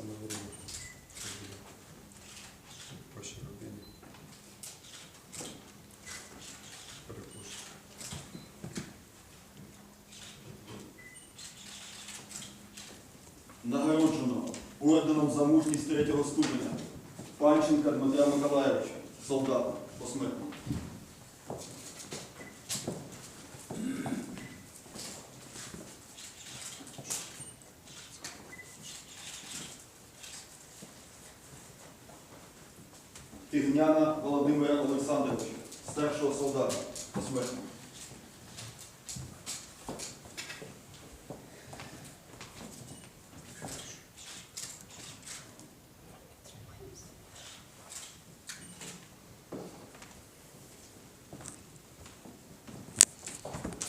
саме головне. Вашій родині. Нагороджено орденом за мужність третього ступеня Панченка Дмитра Миколаєвича, солдата посмертно. Тигняна Володимира Олександровича, старшого солдата посмертно.